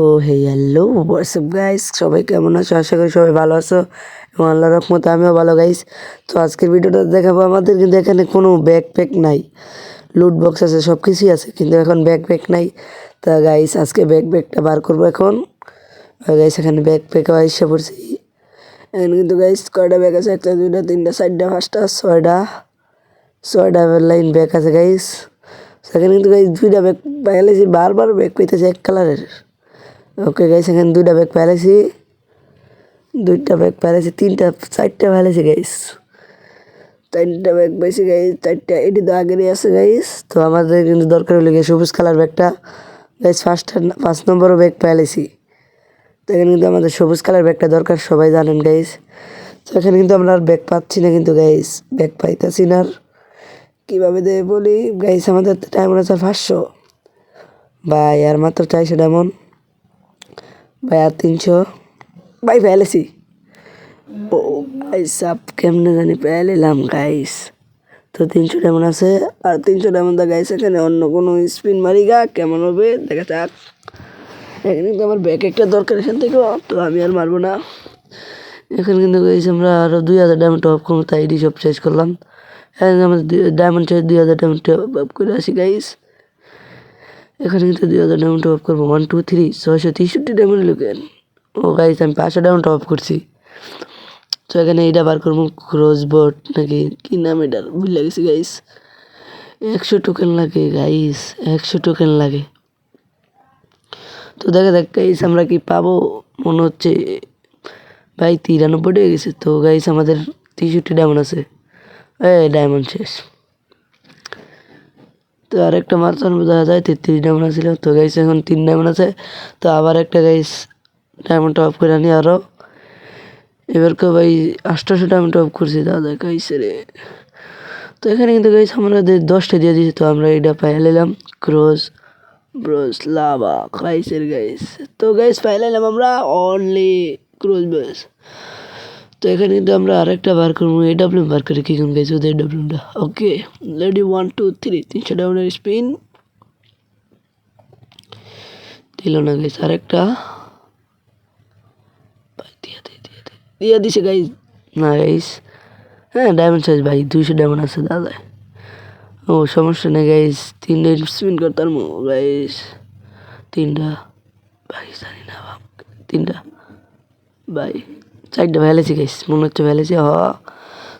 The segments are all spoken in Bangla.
ও হে হ্যালো হোয়াটসঅ্যাপ গাইস সবাই কেমন আছো? আশা করি সবাই ভালো আছো এবং আল্লাহ রহমতে আমিও ভালো গাইস তো আজকের ভিডিওটা দেখাবো আমাদের, কিন্তু এখানে কোনো ব্যাকপ্যাক নাই। লুট বক্স আছে সব কিছুই আছে, কিন্তু এখন ব্যাকপ্যাক নাই। তা গাইস আজকে ব্যাকপ্যাকটা বার করব এখন। গাইস এখানে ব্যাকপ্যাক এসে পড়ছি। এখানে কিন্তু গাইস কয়টা ব্যাগ আছে? একটা, দুইটা, তিনটা, চারটা, পাঁচটা, ছয়টা ছয়টা লাইন ব্যাগ আছে গাইস সেখানে কিন্তু গাইস দুইটা ব্যাগ পাইলেছি বারবার ব্যাগ পেতেছে এক কালারের ওকে গাইস এখানে দুইটা ব্যাগ পাইলেছি দুইটা ব্যাগ পাইলেছি তিনটা, চারটা পাইলেছি গাইস চারটা ব্যাগ পাইছি গাইস চারটা, এটি তো আগেরই আছে গাইস তো আমাদের কিন্তু দরকার হলে গিয়ে সবুজ কালার ব্যাগটা গাইস ফার্স্ট পাঁচ নম্বরও ব্যাগ পাইলেছি তো এখানে কিন্তু আমাদের সবুজ কালার ব্যাগটা দরকার, সবাই জানেন গাইস তো এখানে কিন্তু আমরা আর ব্যাগ পাচ্ছি না কিন্তু গাইস ব্যাগ পাইতেছি না আর। কীভাবে দেবে বলি? গাইস আমাদের টাইম আছে পাঁচশো। ভাই, আর মাত্র চারশো ডায়মন্ড ভাই আর তিনশো। ভাই ফেলেছি ও, ভাই, সাপ কেমনে জানি পেলাম গাইস তো তিনশো ডায়মন্ড আছে, আর তিনশো ডায়মন্ড দা গাইস এখানে অন্য কোনো স্পিন মারি গা কেমন হবে? দেখা যাক। এখানে কিন্তু আমার ব্যাক একটা দরকার এখান থেকে তো আমি আর মারবো না। এখানে কিন্তু গাইস আমরা আরও দুই হাজার ডায়মন্ড টপ করব, তাই সব শেষ করলাম। এখানে আমাদের ডায়মন্ড শেষ দুই হাজার ডায়মন্ড টপ করে আসি গাইস এখানে কিন্তু দুই হাজার ডায়মন্ড টপ করব। ওয়ান টু থ্রি ছয়শো তেষট্টি ডায়মন্ড লোকেন ও গাইস আমি পাঁচশো ডায়মন্ড টপ করছি। তো এখানে এইটা বার করব ক্রসবোর্ড নাকি, কি নাম এটার ভুলে গেছি গাইস একশো টোকেন লাগে গাইস একশো টোকেন লাগে। তো দেখা যাক গাইস আমরা কি পাবো? মনে হচ্ছে ভাই তিরানব্বই হয়ে গেছে। তো গাইস আমাদের তেষট্টি ডায়মন্ড আছে। এ ডায়মন্ড শেষ। তো আরেকটা মারতাম দেখা যায় তেত্রিশ ডায়মন্ড ছিল তো গাইস, এখন তিন ডায়মন্ড আছে। তো আবার একটা গাইস ডায়মন্ড টপ করে আনি আরও এবার কেউ ভাই, আটশোশো ডায়মন্ড টপ করছি, দাদা গাইছে রে। তো এখানে কিন্তু গাইস আমাদের দশটা দিয়ে দিয়েছে, তো আমরা এটা পাই নিলাম। ক্রোজ ব্রোস, লাভা গাইসের গাইস। তো গাইস পাইলাম আমরা অনলি ক্রোজ ব্রোস। তো এখানে কিন্তু আমরা আরেকটা বার করব। এই ডাব্লিউ বার করি কি গাইছে ওদের ডাব্লিউটা ওকে লেডি ওয়ান টু থ্রি তিনশো ডাউনের স্পিন দিল না গাইস আরেকটা। দিয়ে দিছে গাইস না গাইস হ্যাঁ ডায়মন্ড সাইজ ভাই, দুইশো ডায়মন্ড আছে, দাদা। ও, সমস্যা নেই গাইস তিনটা স্পিন করতাম গাইস তিনটা, ভাই, জানি না তিনটা, ভাই। চারটা ভ্যালেছি গাইস মনে হচ্ছে ভ্যালেছি হ।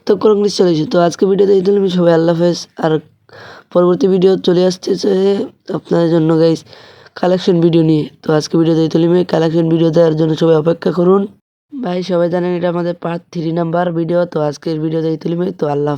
তো কোনো কিছু চলেছে তো আজকে ভিডিওতে এই তুলবি সবাই আল্লাহ হাফেজ। আর পরবর্তী ভিডিও চলে আসতেছে আপনাদের জন্য গাইস কালেকশন ভিডিও নিয়ে। তো আজকে ভিডিওতে এই তুলিমে কালেকশন ভিডিও দেওয়ার জন্য সবাই অপেক্ষা করুন। ভাই, সবাই জানেন এটা আমাদের পার্ট থ্রি নাম্বার ভিডিও তো আজকের ভিডিওতে এই তুলিমে তো আল্লাহ।